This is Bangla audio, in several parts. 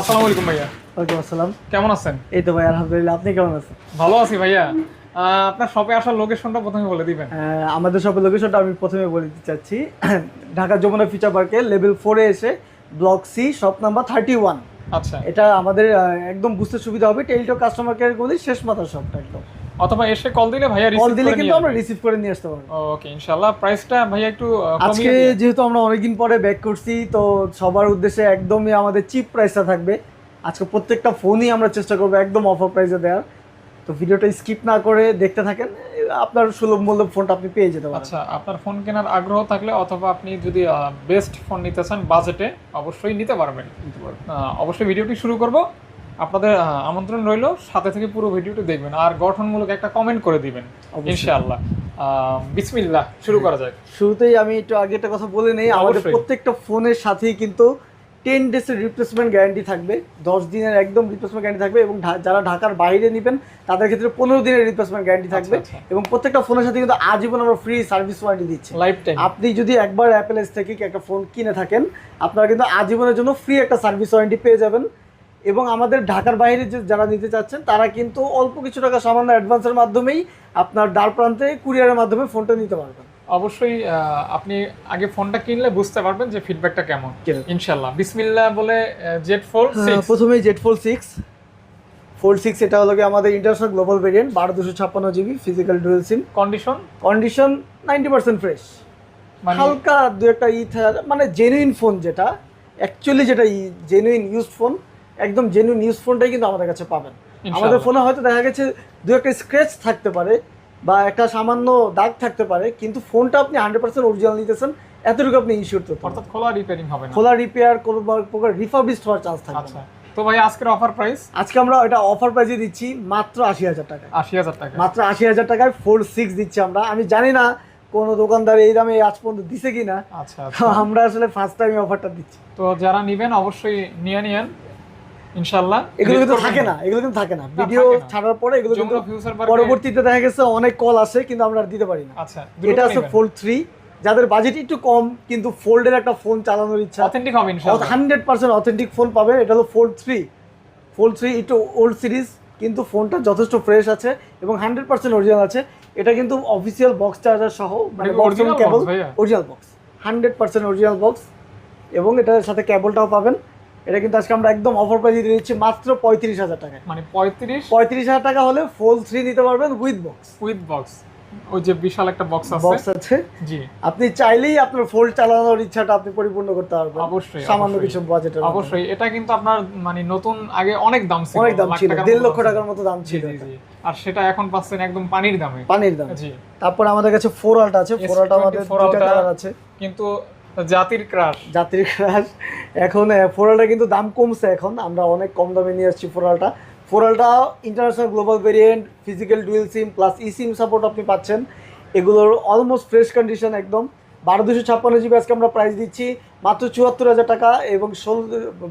আসসালামু আলাইকুম ভাইয়া। ওয়ালাইকুম আসসালাম। কেমন আছেন? এই তো ভাই আলহামদুলিল্লাহ আপনি কেমন আছেন? ভালো আছি ভাইয়া। আপনার শপে আসার লোকেশনটা প্রথমে বলে দিবেন। আমাদের শপের লোকেশনটা আমি প্রথমে বলে দিতে চাচ্ছি। ঢাকা যমুনা ফিচার পার্কে লেভেল ফোরে এসে block C shop number thirty one আচ্ছা। এটা আমাদের একদম বুঝতে সুবিধা হবে। টেলিটক কাস্টমার কেয়ার গুলি শেষ মাথার শপটা একদম। অথবা এসে কল দিলে ভাইয়া কল রিসিভ দিলে কিন্তু আমরা রিসিভ করে নিয়ে আসতে পারব। ওকে ইনশাআল্লাহ প্রাইসটা ভাইয়া একটু আজকে যেহেতু আমরা অনেকদিন পরে ব্যাক করছি তো সবার উদ্দেশ্যে একদমই আমাদের চিপ প্রাইসটা থাকবে। আজকে প্রত্যেকটা ফোনই আমরা চেষ্টা করব একদম অফার প্রাইসে দেওয়ার। তো ভিডিওটা স্কিপ না করে দেখতে থাকেন আপনার সুলভ মূল্য ফোনটা আপনি পেয়ে যেতে পারেন। আচ্ছা আপনার ফোন কেনার আগ্রহ থাকলে অথবা আপনি যদি বেস্ট ফোন নিতে চান বাজেটে অবশ্যই নিতে পারবেন। অবশ্যই ভিডিওটি শুরু করব। আপনাদের আমন্ত্রণ রইল। সাথে থেকে পুরো ভিডিওটি দেখবেন আর গঠনমূলক একটা কমেন্ট করে দিবেন ইনশাআল্লাহ। বিসমিল্লাহ শুরু করা যায় শুরুতেই আমি একটু আগে একটা কথা বলে নেই আমাদের প্রত্যেকটা ফোনের সাথেই কিন্তু টেন ডেজের রিপ্লেসমেন্ট গ্যারান্টি থাকবে। দশ দিনের একদম রিপ্লেসমেন্ট গ্যারান্টি থাকবে এবং যারা ঢাকার বাইরে নেবেন তাদের ক্ষেত্রে পনেরো দিনের রিপ্লেসমেন্ট গ্যারান্টি থাকবে আচ্ছা, এবং প্রত্যেকটা ফোনের সাথে কিন্তু আজীবন আমরা ফ্রি সার্ভিস ওয়ারেন্টি দিচ্ছি। লাইফ টাইম আপনি যদি একবার অ্যাপেল এস থেকে একটা ফোন কিনে থাকেন আপনারা কিন্তু আজীবনের জন্য ফ্রি একটা সার্ভিস ওয়ারেন্টি পেয়ে যাবেন। এবং আমাদের ঢাকার বাইরে যে যারা নিতে চাচ্ছেন তারা কিন্তু অল্প কিছু টাকা সামান্য অ্যাডভান্সের মাধ্যমেই আপনার দ্বার প্রান্তে কুরিয়ারের মাধ্যমে ফোনটা নিতে পারবেন। অবশ্যই আপনি আগে ফোনটা কিনলে বুঝতে পারবেন যে ফিডব্যাকটা কেমন। কীরকম? ইনশাআল্লাহ। বিসমিল্লাহ বলে জেড ফোর হ্যাঁ, প্রথমেই Z four six four six এটা হলো আমাদের ইন্টারন্যাশনাল গ্লোবাল ভেরিয়েন্ট বারো দুশো ছাপ্পান্ন GB physical dual SIM condition condition ninety percent fresh হালকা দু একটা ই মানে জেনুইন ফোন যেটা অ্যাকচুয়ালি যেটা ই জেনুইন ইউজ ফোন একদম জেনুইন ইউজ ফোনটাই কিন্তু আমাদের কাছে পাবেন। আমাদের ফোনে হয়তো দেখা গেছে দু একটা স্ক্র্যাচ থাকতে পারে বা একটা সামান্য দাগ থাকতে পারে কিন্তু ফোনটা আপনি হান্ড্রেড পার্সেন্ট অরিজিনাল নিতেছেন এতটুকু আপনি ইনশিওর করতে অর্থাৎ খোলা রিপেয়ারিং হবে না। খোলা রিপেয়ার কোনো প্রকার রিফাবিস্ট হওয়ার চান্স থাকবে আচ্ছা তো ভাই আজকের অফার প্রাইস আজকে আমরা এটা অফার প্রাইসে দিচ্ছি মাত্র আশি হাজার টাকা আশি হাজার টাকা মাত্র আশি হাজার টাকায় ফোর সিক্স দিচ্ছি আমরা। আমি জানি না কোনো দোকানদার এই দামে আজ পর্যন্ত দিছে কিনা। আচ্ছা আচ্ছা। আমরা আসলে ফার্স্ট টাইম অফারটা দিচ্ছি। তো যারা নিবেন অবশ্যই নিয়ে নিয়েন। ইনশাআল্লাহ। এগুলো কিন্তু থাকে না এগুলো কিন্তু থাকে না। ভিডিও ছাড়ার পরে এগুলো কিন্তু পরবর্তীতে দেখা গেছে অনেক কল আসে কিন্তু আমরা আর দিতে পারি না। আচ্ছা এটা আছে ফোল্ড থ্রি যাদের বাজেট একটু কম কিন্তু ফোল্ডের একটা ফোন চালানোর ইচ্ছা। অথেন্টিক হবে ইনশাআল্লাহ। হান্ড্রেড পার্সেন্ট অথেন্টিক ফোন পাবেন এটা হলো ফোল্ড থ্রি ফোল্ড থ্রি একটু ওল্ড সিরিজ কিন্তু ফোনটা যথেষ্ট ফ্রেশ আছে এবং হান্ড্রেড পার্সেন্ট অরিজিনাল আছে। এটা কিন্তু অফিসিয়াল বক্স চার্জার সহ মানে cable original box hundred percent original box এবং এটার সাথে কেবলটাও পাবেন। এটা কিন্তু আজকে আমরা একদম অফার প্রাইসে দিয়ে দিচ্ছি মাত্র পঁয়ত্রিশ হাজার টাকা মানে পঁয়ত্রিশ? পঁয়ত্রিশ হাজার টাকা হলে ফোল থ্রি নিতে পারবেন উইথ বক্স উইথ বক্স ওই যে বিশাল একটা বক্স আছে। বক্স আছে। জি। আপনি চাইলেই আপনার ফোল্ড চালানোর ইচ্ছাটা আপনি পরিপূর্ণ করতে পারবেন। অবশ্যই, সামান্য। কিছু বাজেটের অবশ্যই এটা কিন্তু আপনার মানে নতুন আগে অনেক দাম ছিল। অনেক দাম ছিল। দেড় লক্ষ টাকার মতো দাম ছিল। আর সেটা এখন পাচ্ছেন একদম পানির দামে। পানির দাম। জি। তারপর আমাদের কাছে ফোর আলটা আছে। ফোর আলটা আমাদের S24 কালার আছে। কিন্তু জাতির ক্রাশ যাত্রী ক্রাশ এখন ফোর আলটা কিন্তু দাম কমছে এখন। আমরা অনেক কম দামে নিয়ে আসছি four ultra four ultra international global variant physical dual SIM plus e SIM support আপনি পাচ্ছেন। এগুলোর অলমোস্ট ফ্রেশ কন্ডিশন একদম। বারো দুশো ছাপ্পান্ন জিবি আজকে আমরা প্রাইস দিচ্ছি। মাত্র চুয়াত্তর হাজার টাকা এবং ষোলো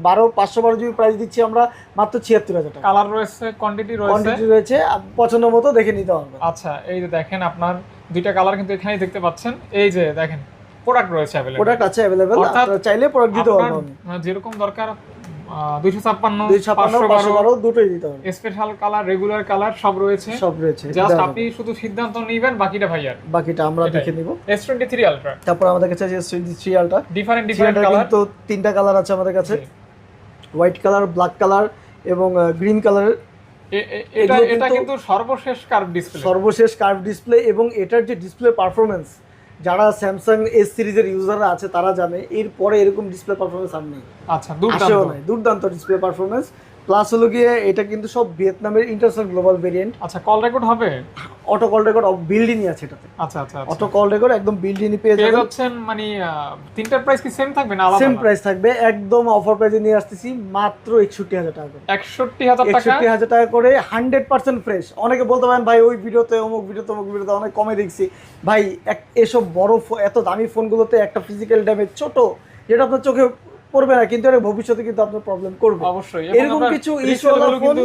বারো পাঁচশো বারো জিবি প্রাইস দিচ্ছি আমরা মাত্র ছিয়াত্তর হাজার টাকা। কালার রয়েছে কোয়ান্টিটি রয়েছে? কোয়ান্টিটি রয়েছে পছন্দ মতো দেখে নিতে পারবেন। আচ্ছা এই যে দেখেন আপনার দুইটা কালার কিন্তু এখানেই দেখতে পাচ্ছেন। এই যে দেখেন প্রোডাক্ট রয়েছে অ্যাভেলেবল প্রোডাক্ট আছে অ্যাভেলেবেল আপনারা চাইলে প্রোডাক্ট দিতে পারব আমি যেরকম দরকার দুইশো ছাপ্পান্ন দুই ছাপ্পান্ন পাঁচশো পাঁচশো বারো বারো দুটোই দিতে পারব স্পেশাল কালার রেগুলার কালার সব রয়েছে। সব রয়েছে জাস্ট আপনি শুধু সিদ্ধান্ত নিবেন বাকিটা ভাইয়ার বাকিটা আমরা দেখে নিব। এস টোয়েন্টি থ্রি আলট্রা তারপর আমাদের কাছে আছে সিরিয়ালটা ডিফারেন্ট ডিফারেন্ট সিরিয়ালটা কালার কিন্তু তিনটা কালার আছে আমাদের কাছে। হোয়াইট কালার ব্ল্যাক কালার এবং গ্রিন কালার এটা এটা কিন্তু- কিন্তু সর্বশেষ কার্ভ ডিসপ্লে সর্বশেষ কার্ভ ডিসপ্লে এবং এটার যে ডিসপ্লে পারফরমেন্স যারা স্যামসাং এস সিরিজের ইউজাররা আছে তারা জানে এরপরে এরকম ডিসপ্লে পারফরমেন্স আর নেই। আচ্ছা দুর্দান্ত। দুর্দান্ত ডিসপ্লে পারফরমেন্স প্লাস হলো গিয়ে এটা কিন্তু সব ভিয়েতনামের ইন্টারন্যাশনাল গ্লোবাল ভেরিয়েন্ট আচ্ছা কল রেকর্ড হবে? অটো কল রেকর্ড বিল্ডিংই আছে এটাতে। আচ্ছা আচ্ছা। অটো কল রেকর্ড একদম বিল্ডিংই পেয়ে যাবেন। যাচ্ছেন মানে তিনটার প্রাইস কি সেম থাকবে না আলাদা? সেম প্রাইস থাকবে একদম অফার প্রাইসে নিয়ে আসতেছি মাত্র একষট্টি হাজার টাকা করে। একষট্টি হাজার টাকা? একষট্টি হাজার টাকা করে হান্ড্রেড পার্সেন্ট ফ্রেশ অনেকে বলতে পারেন ভাই ওই ভিডিওতে অমুক ভিডিওতে অমুক ভিডিওতে অনেক কমে দেখছি। ভাই এক- এসব বড় এত দামি ফোনগুলোতে একটা ফিজিক্যাল ড্যামেজ ছোট যেটা আপনার চোখে পড়বে না কিন্তু ভবিষ্যতে কিন্তু আপনার প্রবলেম করবে। অবশ্যই এরকম কিছু ফোন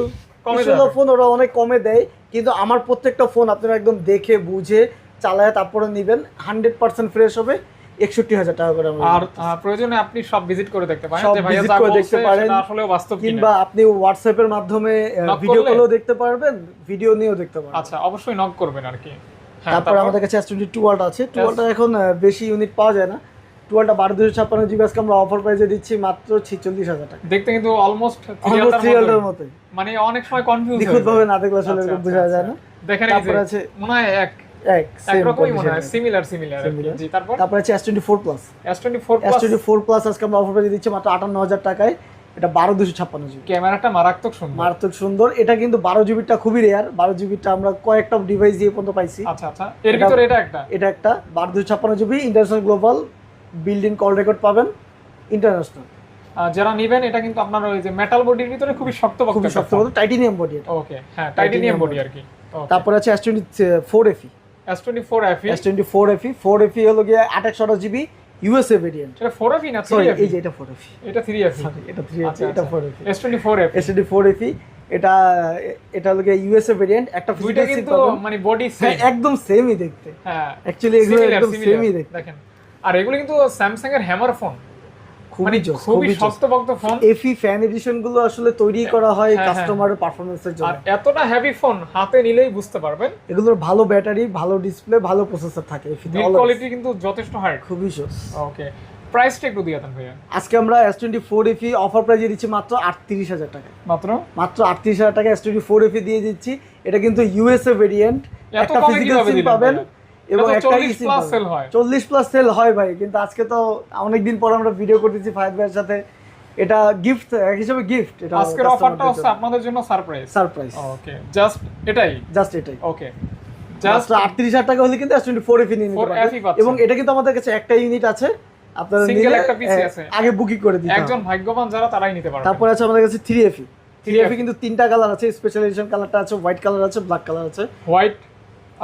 ইস্যুওয়ালা ফোন ওরা অনেক কমে দেয় কিন্তু আমার প্রত্যেকটা ফোন আপনারা একদম দেখে বুঝে চালায় তারপরে নেবেন হান্ড্রেড পার্সেন্ট ফ্রেশ হবে একষট্টি হাজার টাকা করে আর প্রয়োজনে আপনি সব ভিজিট করে দেখতে পারেন সব যা করে দেখতে পারেন। আসলে বাস্তব কিংবা আপনি হোয়াটসঅ্যাপের মাধ্যমে ভিডিও? কলও দেখতে পারবেন ভিডিও নিয়েও দেখতে পারবেন। আচ্ছা অবশ্যই নক করবেন আর কি। হ্যাঁ তারপর আমাদের কাছে এস টোয়েন্টি টুয়েলভ আছে টুয়েলভটা এখন বেশি ইউনিট পাওয়া যায় না। টুয়েলভটা বারো দুশো ছাপ্পান্ন জিবি আজকে আমরা অফার প্রাইসে দিচ্ছি মাত্র ছিচল্লিশ হাজার টাকা। দেখতে কিন্তু অলমোস্ট থ্রি হান্ড্রেড মতোই। মানে অনেক সময় কনফিউজ নিখুঁত ভাবে না দেখলে আসলে এরকম বোঝা যায় না। দেখেন তারপর আছে মনে হয় এক। এক একরকমই মনে হয় সিমিলার সিমিলার জি তারপর? তারপর আছে S twenty four plus S24 plus twenty four plus আজকে আমরা অফার প্রাইসে দিচ্ছি মাত্র আটান্ন হাজার টাকায়। এটা বারো দুশো ছাপ্পান্ন জিবি ক্যামেরাটা মারাত্মক সুন্দর। মারাত্মক সুন্দর। এটা কিন্তু বারো জিবিটা খুবই রেয়ার বারো জিবিটা আমরা কয়েকটা ডিভাইস দিয়ে পর্যন্ত পাইছি। আচ্ছা আচ্ছা। এর এটা- ভিতরে এটা একটা? এটা একটা বারো দুশো ছাপ্পান্ন GB international global building call record পাবেন ইন্টারন্যাশনাল। যারা নেবেন এটা কিন্তু আপনার ওই যে মেটাল বডির ভিতরে খুবই শক্ত খুবই শক্ত মতো টাইটেনিয়াম বডি এটা। ওকে হ্যাঁ টাইটেনিয়াম বডি আর কি। তারপর আছে S twenty four FE S24 FE S twenty four FE four FE হলো গিয়ে আঠাশ আঠাশ জিবি ইউএসএ ভেরিয়েন্ট এটা 4FE না সরি 3FE এই যে এটা ফোর এফি এটা 3FE সরি এটা থ্রি আচ্ছা, এফি এটা আচ্ছা। Four FE S24 FE S twenty four FE এটা এটা হলো গিয়ে ইউএসএ ভেরিয়েন্ট একটা দুইটা কিন্তু। মানে বডি হ্যাঁ, সেম একদম সেমই দেখতে। হ্যাঁ অ্যাকচুয়ালি একদম সেমই দেখতে। দেখেন। আর এগুলো কিন্তু স্যামসাং এর হ্যামার ফোন খুবই খুবই শক্তপোক্ত ফোন এফি ফ্যান এডিশনগুলো আসলে তৈরি করা হয় হ্যাঁ, হ্যাঁ। কাস্টমারের পারফরমেন্সের আর এতটা হেভি ফোন হাতে নিলেই বুঝতে পারবেন। এগুলোর ভালো ব্যাটারি ভালো ডিসপ্লে ভালো প্রসেসর থাকে বিল্ড কোয়ালিটি কিন্তু যথেষ্ট হাই খুবই জোস। ওকে প্রাইসটা একটু দিয়ে দেন ভাইয়া। আজকে আমরা S twenty four FE offer প্রাইজে দিচ্ছি মাত্র আটত্রিশ হাজার টাকা। মাত্র? মাত্র আটত্রিশ হাজার টাকা এস টোয়েন্টি ফোর এফি দিয়ে দিচ্ছি। এটা কিন্তু ইউএসএ ভেরিয়েন্ট একটা ফিজিক্যাল সিম পাবেন? এবং একটা 40 plus হয়। চল্লিশ প্লাস সেল হয় ভাই কিন্তু আজকে তো অনেকদিন পর আমরা ভিডিও করতেছি ফায়াদ ভাইয়ের সাথে। এটা গিফট হিসেবে গিফট এটা আজকের অফারটা হচ্ছে আপনাদের জন্য সারপ্রাইজ সারপ্রাইজ ওকে জাস্ট এটাই? জাস্ট এটাই। ওকে জাস্ট টাকা হলে কিন্তু এস টোয়েন্টি ফোর এফি নিয়ে নিতে পারবেন এবং এটা কিন্তু আমাদের কাছে একটা ইউনিট আছে। আপনারা নিলে একটা আহ, আছে। আগে বুকিং করে দিতে একজন ভাগ্যবান যারা তারাই নিতে পারবে। তারপর আছে আমাদের কাছে থ্রি এফি থ্রি 3FE এফি কিন্তু তিনটা কালার আছে। স্পেশাল এডিশন কালারটা আছে হোয়াইট কালার আছে ব্ল্যাক কালার আছে। হোয়াইট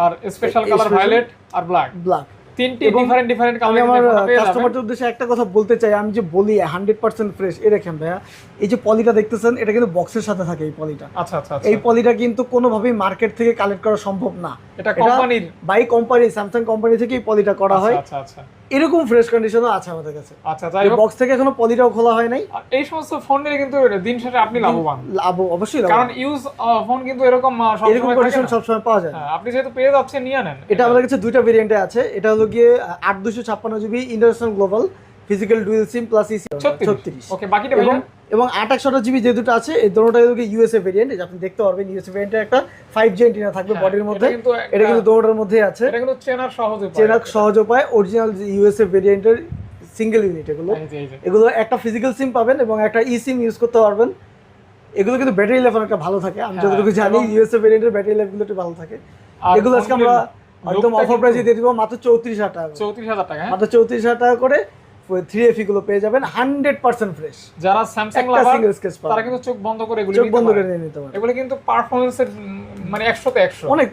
আর স্পেশাল কালার ভায়োলেট আর ব্ল্যাক ব্ল্যাক তিনটি ডিফারেন্ট ডিফারেন্ট আমি কালার আমার কাস্টমারদের উদ্দেশ্যে একটা কথা বলতে চাই। আমি যে বলি হান্ড্রেড পার্সেন্ট ফ্রেশ এ দেখেন ভাইয়া এই যে পলিটা দেখতেছেন এটা কিন্তু বক্সের সাথে থাকে এই পলিটা আচ্ছা আচ্ছা আচ্ছা। এই পলিটা কিন্তু কোনোভাবেই মার্কেট থেকে কালেক্ট করা সম্ভব না। এটা কোম্পানির বাই কোম্পানি স্যামসাং কোম্পানি থেকে এই পলিটা করা হয়। আচ্ছা আচ্ছা। এরকম ফ্রেশ কন্ডিশনও আছে আমাদের কাছে। আচ্ছা তাই বক্স থেকে এখনও পলিটাও খোলা হয় নাই। এই সমস্ত ফোন নিলে কিন্তু দিন শেষে আপনি লাভবান। লাভ অবশ্যই লাভ কারণ ইউজ ফোন কিন্তু এরকম সব এরকম কন্ডিশন সব সবসময় পাওয়া যায়। হ্যাঁ, আপনি যেহেতু পেয়ে যাচ্ছেন নিয়ে নেন। এটা আমাদের কাছে দুইটা ভেরিয়েন্টে আছে। এটা হলো গিয়ে আট দুশো ছাপ্পান্ন GB international global physical dual SIM plus EC ছত্রিশ। ওকে বাকিটা এবং আট একশোটা জিবি যে দুটো আছে এই দুটোটা ইউএসএ ভেরিয়েন্ট আপনি দেখতে পারবেন ইউএসএ ভেরিয়েন্টের একটা ফাইভ জি এন্টিনা থাকবে হ্যাঁ, বডির মধ্যে। এটা কিন্তু দুটোটার মধ্যেই আছে। এটা কিন্তু চেনার সহজ উপায় সহজ উপায় অরিজিনাল ইউএসএ ভেরিয়েন্টের সিঙ্গেল ইউনিট এগুলো। এগুলো একটা ফিজিক্যাল সিম পাবেন এবং একটা ই সিম ইউজ করতে পারবেন। এগুলো কিন্তু ব্যাটারি লাইফ অনেকটা ভালো থাকে। আমি হ্যাঁ, যতটুকু জানি ইউএসএ ভেরিয়েন্টের ব্যাটারি লাইফগুলো একটু ভালো থাকে। এগুলো আজকে আমরা একদম অফার প্রাইসে দিয়ে দিব মাত্র চৌত্রিশ হাজার টাকা চৌত্রিশ হাজার টাকা হ্যাঁ? মাত্র চৌত্রিশ হাজার টাকা করে থ্রি এফি গুলো পেয়ে যাবেন হান্ড্রেড পার্সেন্ট ফ্রেশ যারা স্যামসাং সিঙ্গেল স্কেচ তারা কিন্তু চোখ বন্ধ করে এগুলো চোখ বন্ধ করে নিয়ে নিতে পারেন এগুলো কিন্তু পারফরমেন্সের মানে একশোতে একশো। অনেক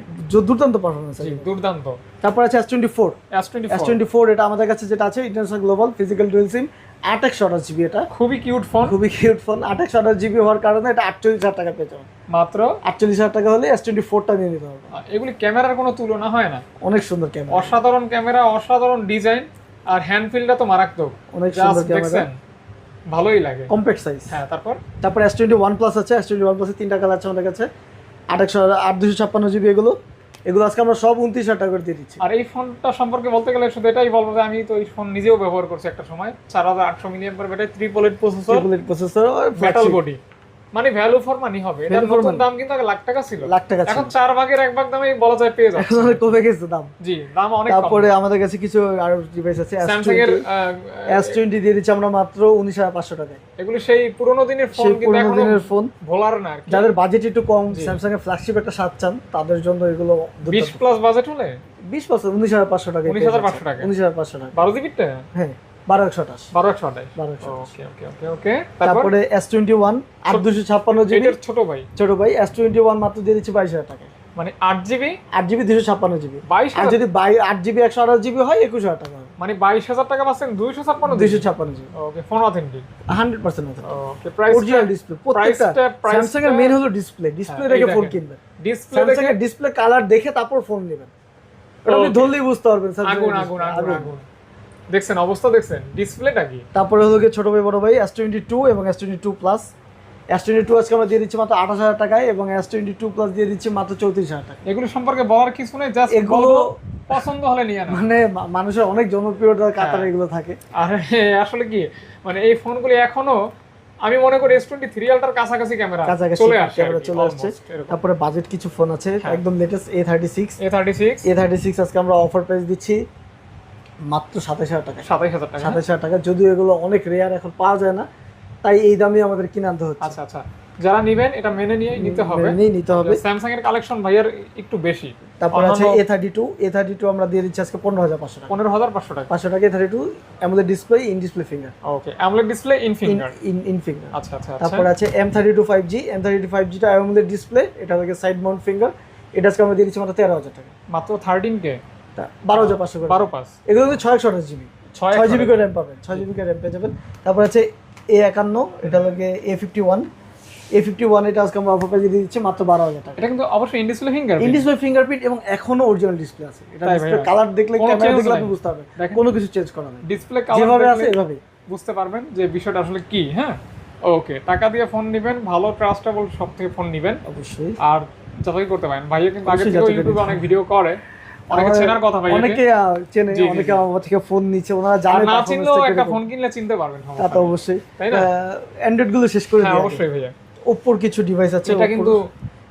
দুর্দান্ত পারফরমেন্স দুর্দান্ত। তারপর আছে S twenty four S twenty S twenty four এটা আমাদের কাছে যেটা আছে international global physical dual SIM আট একশো আঠাশ জিবি এটা। খুবই কিউট ফোন খুবই কিউট ফোন আট একশো আঠাশ জিবি হওয়ার কারণে এটা আটচল্লিশ হাজার টাকা পেয়ে যাবেন। মাত্র? আটচল্লিশ হাজার টাকা হলে এস টোয়েন্টি ফোরটা নিয়ে নিতে হবে। এগুলি ক্যামেরার কোনো তুলনা হয় না। অনেক সুন্দর ক্যামেরা। অসাধারণ ক্যামেরা অসাধারণ ডিজাইন আর হ্যান্ডফিলটা তো মারাত্মক। অনেক সুন্দর ক্যামেরা ভালোই লাগে। কম্প্যাক্ট সাইজ হ্যাঁ তারপর? তারপর এস টোয়েন্টি ওয়ান প্লাস আছে এস টোয়েন্টি ওয়ান প্লাসে তিনটা কালার আছে আমাদের কাছে আট একশো আট দুশো ছাপ্পান্ন জিবি এগুলো। এগুলো আজকে আমরা সব উনত্রিশ হাজার টাকা করে দিয়ে দিচ্ছি। আর এই ফোনটা সম্পর্কে বলতে গেলে শুধু এটাই বলব যে আমি তো এই ফোন নিজেও ব্যবহার করছি একটা সময়। চার হাজার আটশো million per battery triple eight processor processor metal body মানে ভ্যালু ফর মানি হবে। for নতুন দাম কিন্তু আগে লাখ টাকা ছিল। লাখ টাকা এখন চার ভাগের এক ভাগ দামে বলা যায় পেয়ে যাচ্ছে। এখন কমে গেছে দাম। জি দাম অনেক তারপরে আমাদের কাছে কিছু আরও ডিভাইস আছে স্যামসাং এর দিয়ে দিচ্ছি আমরা মাত্র উনিশ হাজার পাঁচশো টাকায়। এগুলি সেই পুরোনো দিনের ফোন কিন্তু পুরোনো এখনও দিনের ফোন ভোলার না যাদের বাজেট একটু কম স্যামসাং এর ফ্ল্যাগশিপ একটা স্বাদ চান তাদের জন্য এগুলো বিশ প্লাস বাজেট হলে? বিশ পার্সেন্ট উনিশ হাজার পাঁচশো টাকা 19,500 টাকা। উনিশ হাজার পাঁচশো টাকা বারো জিবিটা হ্যাঁ। বারো একশো আঠাশ। বারো একশো আঠাশ। বারো একশো ওকে ওকে ওকে ওকে। তারপর? এস টোয়েন্টি ওয়ান আট দুশো ছাপ্পান্ন জিবি। ছোট ভাই? ছোট ভাই এস টোয়েন্টি ওয়ান মাত্র দিয়ে দিচ্ছি বাইশ হাজার টাকা। মানে আট জিবি? আট জিবি দুশো ছাপ্পান্ন জিবি। বাইশ আর যদি আট জিবি একশো আঠাশ জিবি হয় একুশ হাজার টাকা মানে বাইশ হাজার টাকা পাচ্ছেন দুইশো ছাপ্পান্ন দুইশো ছাপ্পান্ন GB. Okay phone authentic hundred percent okay price original display প্রত্যেকটা স্যামসাং এর মেন হলো ডিসপ্লে ডিসপ্লে হ্যাঁ, ফোন। কিনবেন। ডিসপ্লে স্যামসাং এর ডিসপ্লে কালার দেখে তারপর ফোন নেবেন। ওটা আপনি ধরলেই বুঝতে পারবেন আগুন আগুন আগুন। দেখছেন অবস্থা দেখছেন ডিসপ্লেটা কি? তারপরে হলো গিয়ে ছোট ভাই বড় ভাই এস টোয়েন্টি টু এবং S twenty two plus S twenty two আজকে আমরা দিয়ে দিচ্ছি মাত্র আঠাশ হাজার টাকায় এবং এস টোয়েন্টি টু প্লাস দিয়ে দিচ্ছি মাত্র চৌত্রিশ হাজার টাকা এগুলো সম্পর্কে বলার কিছু নেই জাস্ট এগুলো- পছন্দ হলে নিয়ে মানে মানুষের অনেক জনপ্রিয়তার কাতারে হ্যাঁ। এগুলো থাকে। আর আসলে কি মানে এই ফোনগুলি এখনও আমি মনে করি এস টোয়েন্টি থ্রি আলটার কাছাকাছি ক্যামেরা চলে আসে ক্যামেরা চলে আসছে। তারপরে বাজেট কিছু ফোন আছে হ্যাঁ। একদম latest A thirty six A thirty six A thirty six আজকে আমরা অফার প্রাইস দিচ্ছি। মাত্র সাতাশ হাজার টাকা। সাতাশ হাজার টাকা? সাতাশ হাজার টাকা যদিও এগুলো অনেক রেয়ার এখন পাওয়া যায় না। তাই এই দামে আমাদের কিনে আনতে হচ্ছে। আচ্ছা আচ্ছা। যারা নিবেন এটা মেনে নিয়ে নিতে হবে। মেনে নিতে হবে। স্যামসাং এর কালেকশন ভাইয়ার একটু বেশি। তারপরে আছে অন্যান্য- A thirty two A thirty two আমরা দিয়ে দিচ্ছি আজকে পনেরো হাজার পাঁচশো টাকা। পনেরো হাজার পাঁচশো টাকা। পাঁচশো টাকা A thirty two AMOLED display in display finger okay AMOLED display in finger in in finger আচ্ছা আচ্ছা তারপরে আছে M thirty two five G M thirty two five জিটা AMOLED display এটা হচ্ছে সাইড মাউন্ট ফিঙ্গার এটা আজকে আমরা দিয়ে দিচ্ছি মাত্র তেরো হাজার টাকা। মাত্র থার্টিন কে তা বারো হাজার পাঁচশো বারো পাঁচ। এগুলো কিন্তু ছয় একশো আঠাশ জিবি। ছয় জিবি করে র্যাম পাবেন ছয় জিবি করে র্যাম পেয়ে যাবেন। তারপর আছে এ একান্ন এটা লাগে A fifty one A fifty one এটা আজকে আমরা অফার প্রাইজে দিয়ে দিচ্ছি মাত্র বারো হাজার টাকা। এটা কিন্তু অবশ্যই ইনডিসপ্লে ফিঙ্গার ইনডিসপ্লে ফিঙ্গারপ্রিন্ট এবং এখনও অরিজিনাল ডিসপ্লে আছে। এটা ডিসপ্লে কালার দেখলে ক্যামেরা দেখলে আপনি বুঝতে পারবেন। কোনো কিছু চেঞ্জ করা নেই। ডিসপ্লে যেভাবে কালার আছে এভাবেই। বুঝতে পারবেন যে বিষয়টা আসলে কি হ্যাঁ? ওকে টাকা দিয়ে ফোন নেবেন ভালো ট্রাস্টেবল সব থেকে ফোন নেবেন। অবশ্যই। আর যাচাই করতে পারেন। ভাইয়া কিন্তু আগে থেকে ইউটিউবে অনেক ভিডিও করে। অনেকে চেনার কথা ভাইয়া অনেকে চেনে জি, জি, অনেকে আমার থেকে ফোন নিচ্ছে ওনারা জানে না চিনলেও একটা ফোন কিনলে চিনতে পারবেন তা তো অবশ্যই। অ্যান্ড্রয়েডগুলো শেষ করে হ্যাঁ দিই অবশ্যই ভাইয়া। ওপ্পোর কিছু ডিভাইস আছে এটা কিন্তু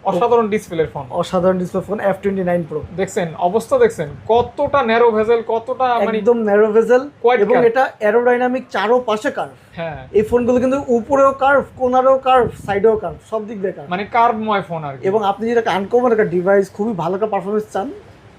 অসাধারণ ডিসপ্লের ফোন অসাধারণ display phone F twenty nine pro দেখছেন অবস্থা দেখছেন কতটা ন্যারো ভেজেল কতটা মানে একদম ন্যারো ভেজেল এবং এটা অ্যারোডাইনামিক চারো পাশে কার্ভ হ্যাঁ। এই ফোনগুলো কিন্তু উপরেও কার্ভ কোনারেও কার্ভ সাইডেও কার্ভ সব দিক দিয়ে কার্ভ মানে কার্ভময় ফোন আর এবং আপনি যদি একটা আনকমন একটা ডিভাইস খুবই ভালো একটা পারফরমেন্স চান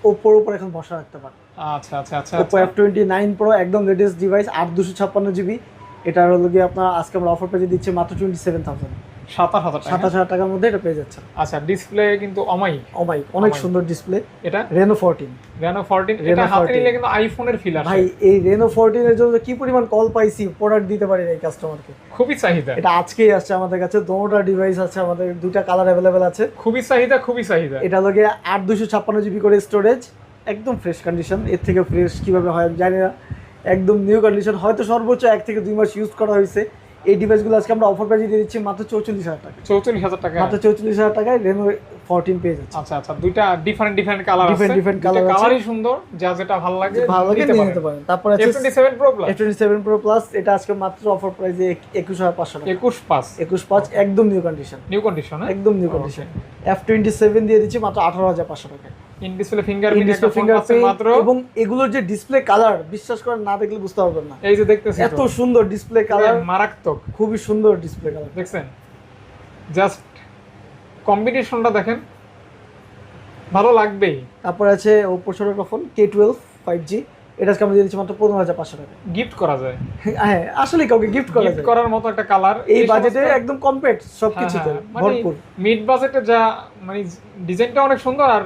ওপ্পোর উপর এখন বসা রাখতে পারেন আচ্ছা আচ্ছা আচ্ছা Oppo F twenty nine pro একদম লেটেস্ট ডিভাইস আট দুশো ছাপ্পান্ন জিবি এটার হলো গিয়ে আপনার আজকে আমরা অফার পেয়ে দিচ্ছি মাত্র টোয়েন্টি সেভেন থাউজেন্ড সাতাশ হাজার সাতাশ হাজার টাকার মধ্যে এটা পেয়ে যাচ্ছেন। আচ্ছা ডিসপ্লে কিন্তু অমাই অমাই অনেক সুন্দর ডিসপ্লে এটা? রেনো ফোরটিন রেনো ফোরটিন এটা হাতে নিলে কিন্তু আইফোনের ফিল আসে। ভাই এই রেনো ফোরটিন এর জন্য কি পরিমাণ কল পাইছি প্রোডাক্ট দিতে পারি না এই কাস্টমারকে খুবই চাহিদা। এটা আজকেই আসছে আমাদের কাছে দোনোটা ডিভাইস আছে আমাদের দুইটা কালার অ্যাভেলেবেল আছে। খুবই চাহিদা খুবই চাহিদা। এটা লগে আট দুশো ছাপ্পান্ন জিবি করে স্টোরেজ একদম ফ্রেশ কন্ডিশন এর থেকে ফ্রেশ কীভাবে হয় আমি জানি না। একদম নিউ কন্ডিশন হয়তো সর্বোচ্চ এক থেকে দুই মাস ইউজ করা হয়েছে। এই ডিভাইসগুলো আজকে আমরা অফার প্রাইজে দিয়ে দিচ্ছি মাত্র চৌচল্লিশ হাজার টাকা। চৌচল্লিশ হাজার টাকা। মাত্র চৌচল্লিশ হাজার টাকায় রেনো ফোরটিন পেয়ে যাচ্ছে। আচ্ছা আচ্ছা দুইটা ডিফারেন্ট ডিফারেন্ট কালার different দুইটা আছে। কালারই সুন্দর যা যেটা ভালো লাগে ভালো লাগে নিতে নিয়ে পারেন। নিতে পারেন। তারপর আছে A27 Pro Plus seven pro plus এটা আজকে মাত্র অফার হাজার পাঁচশো টাকা। 21 পাস একুশ পাঁচ একদম নিউ কন্ডিশন নিউ কন্ডিশন একদম new condition F twenty seven দিয়ে দিচ্ছি মাত্র আঠারো হাজার পাঁচশো টাকা ইন ডিসপ্লে ফিঙ্গারপ্রিন্ট একটা ফিঙ্গারপ্রিন্ট মাত্র। এবং এগুলোর যে ডিসপ্লে কালার বিশ্বাস করেন না দেখলে বুঝতে পারবেন না। এই যে এত সুন্দর ডিসপ্লে কালার মারাত্মক। খুবই সুন্দর ডিসপ্লে কালার দেখছেন? জাস্ট কম্বিনেশনটা দেখেন। ভালো লাগবেই। তারপর আছে ওপো ছোট একটা phone K twelve five G এটা আজকে আমরা দিয়ে দিচ্ছি মাত্র পনেরো হাজার পাঁচশো টাকা। গিফট করা যায়। হ্যাঁ আসলে কাউকে গিফট করা যায়। করার মতো একটা কালার এই বাজেটে একদম কমপ্লিট সব কিছুতে মানে ভরপুর। মিড বাজেটে যা মানে ডিজাইনটা অনেক সুন্দর আর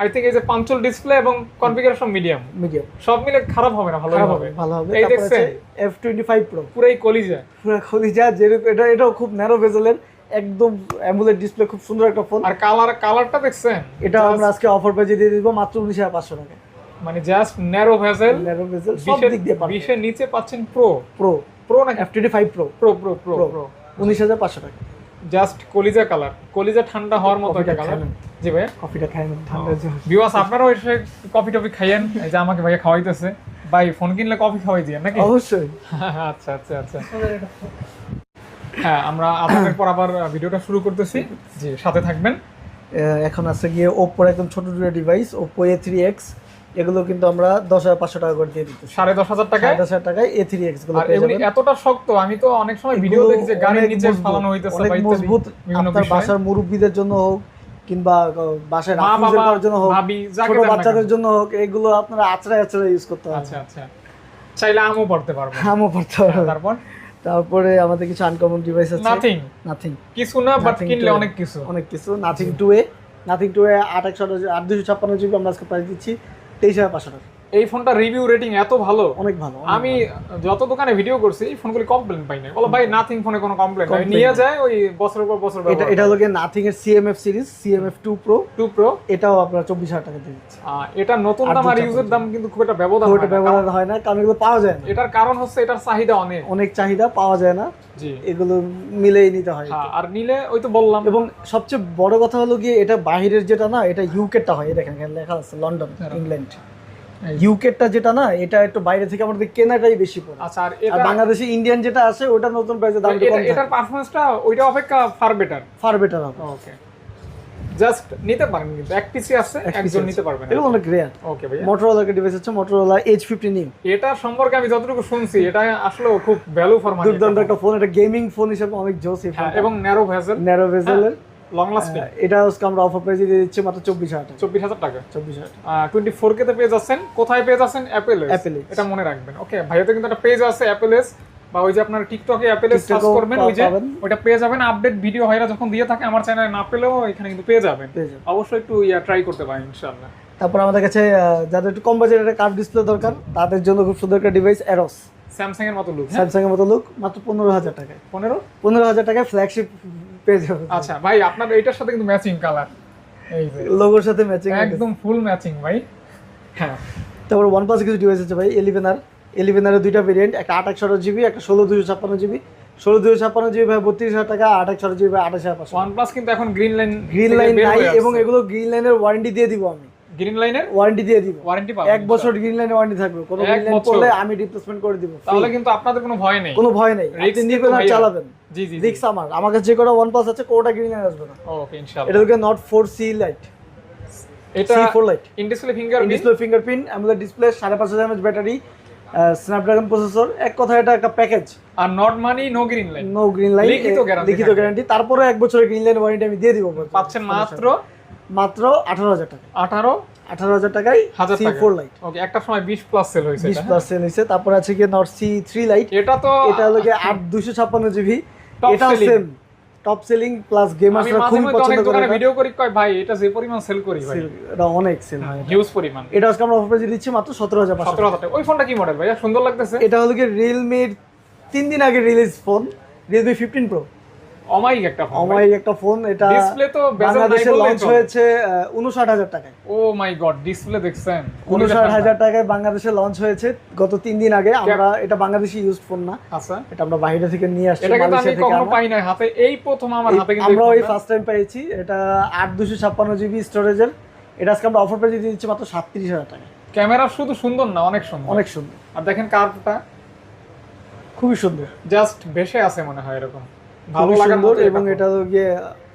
আই থিঙ্ক এই যে পাঞ্চল ডিসপ্লে এবং কনফিগারেশন মিডিয়াম মিডিয়াম সব মিলে খারাপ হবে না ভালো হবে। ভালো হবে। এই দেখছেন এফ টোয়েন্টি ফাইভ প্রো পুরাই কলিজা। পুরো খলিজা যেরকম এটা এটাও খুব ন্যারো বেজেলের একদম অ্যামুলেট ডিসপ্লে খুব সুন্দর একটা ফোন আর কালার কালারটা দেখছেন? এটা আমরা আজকে অফার পেজে দিয়ে দিব মাত্র উনিশ হাজার পাঁচশো টাকা। মানে just narrow bezel narrow bezel সব দিক দিয়ে পারবে বিশের নিচে পাচ্ছেন প্রো প্রো প্রো নাকি? F twenty five pro pro pro pro Pro। Pro উনিশ হাজার পাঁচশো টাকা। জাস্ট কলিজা কালার। কলিজা ঠান্ডা হওয়ার মতো একটা কালার। জি ভাই কফিটা খাই জন্য ভিউয়ার্স আপনারাও এসে কফি টফি খাইয়েন। এই যে আমাকে ভাইয়া খাওয়াইতেছে। ভাই ফোন কিনলে কফি খাওয়াই দিয়ে নাকি? অবশ্যই। আচ্ছা আচ্ছা আচ্ছা। হ্যাঁ আমরা আপনাদের পর আবার ভিডিওটা শুরু করতেছি। জি সাথে থাকবেন। এখন আছে গিয়ে ওপ্পোর একদম ছোট device Oppo A three X এগুলো কিন্তু আমরা দশ হাজার পাঁচশো টাকা করে দিয়ে দিতেছি। সাড়ে দশ হাজার সাড়ে দশ হাজার টাকায় এ থ্রি এক্সগুলো এতটা শক্ত আমি তো অনেক সময় ভিডিও দেখি যে গাড়ির নিচে ফালানো হইতেছে অনেক মজবুত। আপনার বাসার মুরব্বীদের জন্য হোক কিংবা বাসায় মা রাফ করার জন্য হোক ছোট বাচ্চাদের জন্য হোক এগুলো আপনারা আছড়াই আছড়াই ইউজ করতে হবে। আচ্ছা আচ্ছা। চাইলে আমও পড়তে পারব আমও পড়তে হবে। তারপর? তারপরে আমাদের কিছু আনকমন ডিভাইস আছে। নাথিং নাথিং কিছু না বাট কিনলে অনেক কিছু। অনেক কিছু। Nothing two A Nothing two A আট একশো আট দুশো ছাপ্পান্ন জিবি আমরা আজকে প্রাইস দিচ্ছি। তেইশ হাজার পাঁচশো টাকা। এই ফোনটা রিভিউ রেটিং এত ভালো অনেক ভালো আমি যত দোকানে ভিডিও করছি এই ফোনগুলি কমপ্লেন পাই নাই। বলো ভাই নাথিং ফোনে কোনো কমপ্লেন নাই। নিয়ে যায় ওই বছরের পর বছর এটা এটা হলো নাথিং এর CMF series CMF two pro two pro এটাও আপনার টাকা দিয়ে দিচ্ছে এটা নতুন দাম আর ইউজের দাম কিন্তু খুব একটা ব্যবধান হয় না। ব্যবহার হয় না কারণ এগুলো পাওয়া যায় না। এটার কারণ হচ্ছে এটার চাহিদা অনেক। অনেক চাহিদা পাওয়া যায় না। জি। এগুলো মিলেই নিতে হয় হ্যাঁ, আর নিলে ওই তো বললাম। এবং সবচেয়ে বড় কথা হলো গিয়ে এটা বাইরের যেটা না এটা ইউকেটা হয়। দেখেন লেখা আছে লন্ডন ইংল্যান্ড। ইউকেটটা যেটা না এটা একটু বাইরে থেকে আমাদের কেনাটাই বেশি পড়ে। আচ্ছা আর এটা বাংলাদেশে ইন্ডিয়ান যেটা আছে ওটা নতুন প্রাইসে দাম কম এটার পারফরমেন্সটা ওইটা অপেক্ষা ফার বেটার ফার বেটার হবে। ওকে জাস্ট নিতে পারেন কিন্তু এক পিসি আছে একজন আছে। নিতে পারবেন এগুলো অনেক রেয়ার ওকে ভাই মোটরোলার ডিভাইস হচ্ছে মোটরোলা এইচ ফিফটি নিউ এটা সম্পর্কে আমি যতটুকু শুনছি এটা আসলে খুব ভ্যালু ফর মানি দুর্দান্ত একটা ফোন এটা গেমিং ফোন হিসেবে অনেক জোস হ্যাঁ এবং ন্যারো ভেজেল ন্যারো ভেজেলের লং লাস্টিং এটা আজকে আমরা অফার প্রাইসে দিয়ে দিচ্ছি মাত্র চব্বিশ হাজার টাকা। চব্বিশ হাজার টাকা? চব্বিশ হাজার টাকা। টোয়েন্টি ফোর কে তে পেয়ে যাচ্ছেন। কোথায় পেয়ে যাচ্ছেন? অ্যাপেল Apple এটা মনে রাখবেন ওকে ভাইয়াতে কিন্তু একটা পেজ আছে অ্যাপেল বা ওই যে আপনার টিকটকে অ্যাপেল সার্চ করবেন ওই যে ওটা পেয়ে যাবেন। আপডেট ভিডিও ভাইরা যখন দিয়ে থাকে আমার চ্যানেলে না পেলেও এখানে কিন্তু পেয়ে যাবেন। অবশ্যই একটু ইয়া ট্রাই করতে পারেন ইনশাআল্লাহ। তারপর আমাদের কাছে যাদের একটু কম বাজেটের কার্ভ ডিসপ্লে দরকার তাদের জন্য খুব সুন্দর একটা ডিভাইস এরোস স্যামসাং এর মতো লুক স্যামসাং এর মতো লুক মাত্র পনেরো হাজার টাকায়। পনেরো? পনেরো হাজার টাকায় ফ্ল্যাগশিপ পেয়ে আচ্ছা ভাই আপনার এটার সাথে কিন্তু ম্যাচিং কালার এই যে লোগোর সাথে ম্যাচিং একদম ফুল ম্যাচিং ভাই। হ্যাঁ। তারপর ওয়ান প্লাস কিছু ডিভাইস আছে ভাই এলিভেন আর এলিভেন আর দুইটা ভেরিয়েন্ট একটা আট একশো জিবি একটা ষোলো দুশো ছাপ্পান্ন জিবি। ষোলো দুশো ছাপ্পান্ন জিবি ভাই বত্রিশ হাজার টাকা আট একশো জিবি ভাই আঠাশ হাজার ওয়ান প্লাস কিন্তু এখন গ্রিন লাইন গ্রিন লাইন নাই এবং এগুলো গ্রিন লাইনের ওয়ারেন্টি দিয়ে দিব আমি। গ্রিন লাইনের ওয়ারেন্টি দিয়ে দিব। ওয়ারেন্টি পাবেন এক বছর গ্রিন লাইনে ওয়ারেন্টি থাকবে। কোনো গ্রিন লাইন বছর। আমি রিপ্লেসমেন্ট করে দিব তাহলে কিন্তু আপনাদের কোনো ভয় নেই। কোনো ভয় নেই। আপনি কিন্তু নিবেন আর ভাইয়া। চালাবেন। জি জি রিক্স আমার। আমার কাছে যে কটা ওয়ান প্লাস আছে কোটা গ্রিন লাইন আসবে না। ওকে ইনশাআল্লাহ। এটা হচ্ছে নট ফোর সি লাইট এটা C lite in display finger display fingerprint AMOLED display সাড়ে পাঁচ হাজার ব্যাটারি স্ন্যাপড্রাগন প্রসেসর এক কথা এটা একটা package R not money no green line no green line লিখিত লিখিত। গ্যারান্টি তারপরে এক বছরের গ্রিন লাইন ওয়ারেন্টি আমি দিয়ে দিব। পাচ্ছেন মাত্র মাত্র আঠারো হাজার টাকা। আঠারো? আঠারো হাজার টাকায় হাজার ফোর লাইট ওকে একটা সময় বিশ প্লাস সেল হয়েছে বিশ এটা, প্লাস সেল হয়েছে তারপর আছে গিয়ে নট সি থ্রি লাইট? এটা তো এটা হলো গিয়ে আট দুশো ছাপ্পান্ন GB selling। Same top selling plus গেমার্সরা মধ্যে পছন্দ করে ভিডিও করি কয় ভাই এটা যে পরিমাণ সেল করি ভাই? এটা অনেক সেল হয় হিউজ পরিমাণ। এটা আজকে আমরা অফার দিচ্ছি মাত্র সতেরো হাজার পাঁচশো সতেরো হাজার টাকা। ওই ফোনটা কি মডেল ভাইয়া? সুন্দর লাগতেছে। এটা হলো গিয়ে রিয়েলমির তিন দিন আগে release phone Realme fifteen pro অমাইক একটা ফোন অমাইক একটা ফোন এটা ডিসপ্লে তো বাংলাদেশে লঞ্চ হয়েছে উনষাট হাজার টাকায়। ও মাই গড ডিসপ্লে দেখছেন? উনষাট হাজার টাকায় বাংলাদেশে লঞ্চ হয়েছে গত দিন আগে। আমরা এটা বাংলাদেশি ফোন না। আচ্ছা। এটা আমরা বাইরে থেকে নিয়ে আসছি এটা কিন্তু আমি কখনো পাই নাই হাতে। এই প্রথম আমার হাতে কিন্তু আমরা এই ফার্স্ট টাইম পেয়েছি। এটা আট দুশো ছাপ্পান্ন জিবি স্টোরেজের এটা আজকে আমরা অফার দিয়ে দিচ্ছি মাত্র সাতত্রিশ হাজার টাকা ক্যামেরা শুধু সুন্দর না অনেক সুন্দর। অনেক সুন্দর। আর দেখেন কার্ভটা। খুবই সুন্দর। জাস্ট বেশে আছে মনে হয় এরকম। ভালো সুন্দর এবং এটা হলো গিয়ে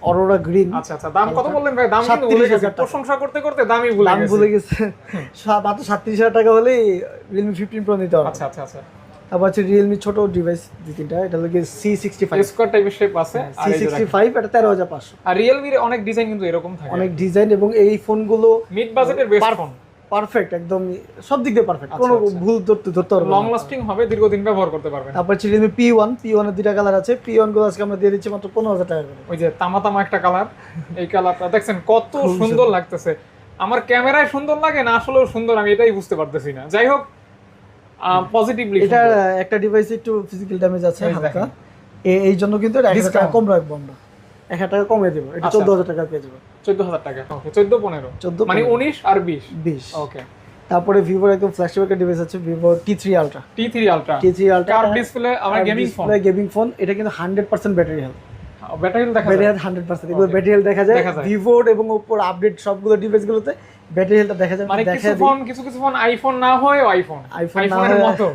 অরোরা গ্রিন আচ্ছা আচ্ছা দাম কত বললেন ভাই? দাম কিন্তু ভুলে 37,000 গেছি। প্রশংসা করতে করতে দামই ভুলে দাম ভুলে গেছে। মাত্র সাতত্রিশ হাজার টাকা হলেই রিয়েলমি ফিফটিন প্রো নিতে হবে। আচ্ছা আচ্ছা আচ্ছা। তারপর হচ্ছে রিয়েলমি ছোট ডিভাইস দুই তিনটা। এটা হলো গিয়ে সি সিক্সটি ফাইভ স্কোয়ার টাইপের শেপ আছে সি সিক্সটি ফাইভ এটা তেরো হাজার পাঁচশো। আর রিয়েলমির অনেক ডিজাইন কিন্তু এরকম থাকে। অনেক ডিজাইন এবং এই ফোনগুলো মিড বাজেটের বেস্ট ফোন পারফেক্ট একদম সব দিক দিয়ে পারফেক্ট আচ্ছা, কোনো আচ্ছা। ভুল ধরতে ধরতে পারবে লং লাস্টিং হবে দীর্ঘদিন ব্যবহার করতে পারবেন। তারপর রিয়েলমি পি ওয়ান পি ওয়ানের দুইটা কালার আছে পি ওয়ানগুলো আজকে আমরা দিয়ে দিচ্ছি মাত্র পনেরো হাজার টাকা করে। ওই যে তামা তামা একটা কালার এই কালারটা দেখছেন কত সুন্দর। লাগতেছে। আমার ক্যামেরায় সুন্দর লাগে না আসলেও সুন্দর আমি এটাই বুঝতে পারতেছি না। যাই হোক পজিটিভলি এটা একটা ডিভাইস একটু ফিজিক্যাল ড্যামেজ আছে হালকা। এই জন্য কিন্তু। কম রাখব আমরা। এক হাজার টাকা কমিয়ে দেবো। এটা আচ্ছা। চোদ্দ হাজার টাকা পেয়ে যাবে চোদ্দ হাজার টাকা ওকে চোদ্দ পনেরো। চোদ্দ মানে উনিশ আর বিশ? বিশ। ওকে তারপরে ভিভোর একদম ফ্ল্যাগশিপ একটা ডিভাইস আছে Vivo T three ultra T three ultra T three ultra কার ডিসপ্লে আমার গেমিং ফোন গেমিং ফোন এটা কিন্তু hundred percent battery health battery দেখা ব্যাটারি হেলথ হান্ড্রেড পার্সেন্ট এগুলো ব্যাটারি হেলথ দেখা যায়। ভিভোর এবং ওপর আপডেট সবগুলো ডিভাইসগুলোতে ব্যাটারি হেলথ দেখা যায়। মানে কিছু ফোন কিছু কিছু ফোন আইফোন না হয় আইফোন আইফোনের মতো।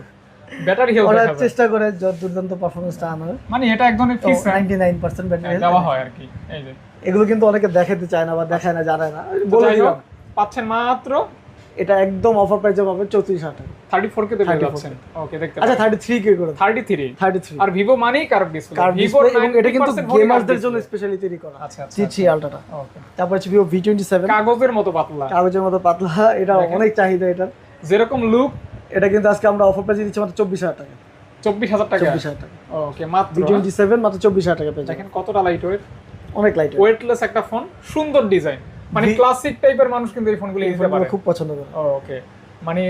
ব্যাটারি হেলথ ওরা চেষ্টা করে যত দুর্দান্ত পারফরমেন্সটা আনার। মানে এটা নাইন পার্সেন্ট ব্যাটারি দেওয়া হয় আর কি এই যে। এগুলো কিন্তু অনেকে দেখাতে চায় না বা দেখায় না জানে না। বলে দিলাম। পাচ্ছেন মাত্র এটা একদম অফার প্রাইসে পাবে চৌত্রিশ হাজার টাকা। থার্টি ফোর কে পেয়ে 34 যাচ্ছেন ওকে দেখতে আচ্ছা থার্টি থ্রি কে করে থার্টি থ্রি থার্টি থ্রি আর ভিভো মানেই কার্ভ ডিসপ্লে ভিভো এটা কিন্তু গেমারদের জন্য স্পেশালি তৈরি করা। আচ্ছা আচ্ছা জি আলট্রাটা ওকে তারপর হচ্ছে ভিভো কাগজের মতো পাতলা। কাগজের মতো পাতলা। এটা অনেক চাহিদা এটা যেরকম লুক এটা কিন্তু আজকে আমরা অফার প্রাইসে দিচ্ছি মাত্র চব্বিশ হাজার টাকা। চব্বিশ হাজার টাকা? চব্বিশ হাজার টাকা। ওকে মাত্র। টোয়েন্টি সেভেন মাত্র চব্বিশ হাজার টাকা পেয়ে দেখেন কতটা লাইট ওয়েট অনেক লাইট ওয়েটলেস একটা ফোন সুন্দর ডিজাইন মানে ক্লাসিক টাইপের মানুষ কিন্তু এই ফোনগুলো নিতে পারে। খুব পছন্দ করে। ওকে মানে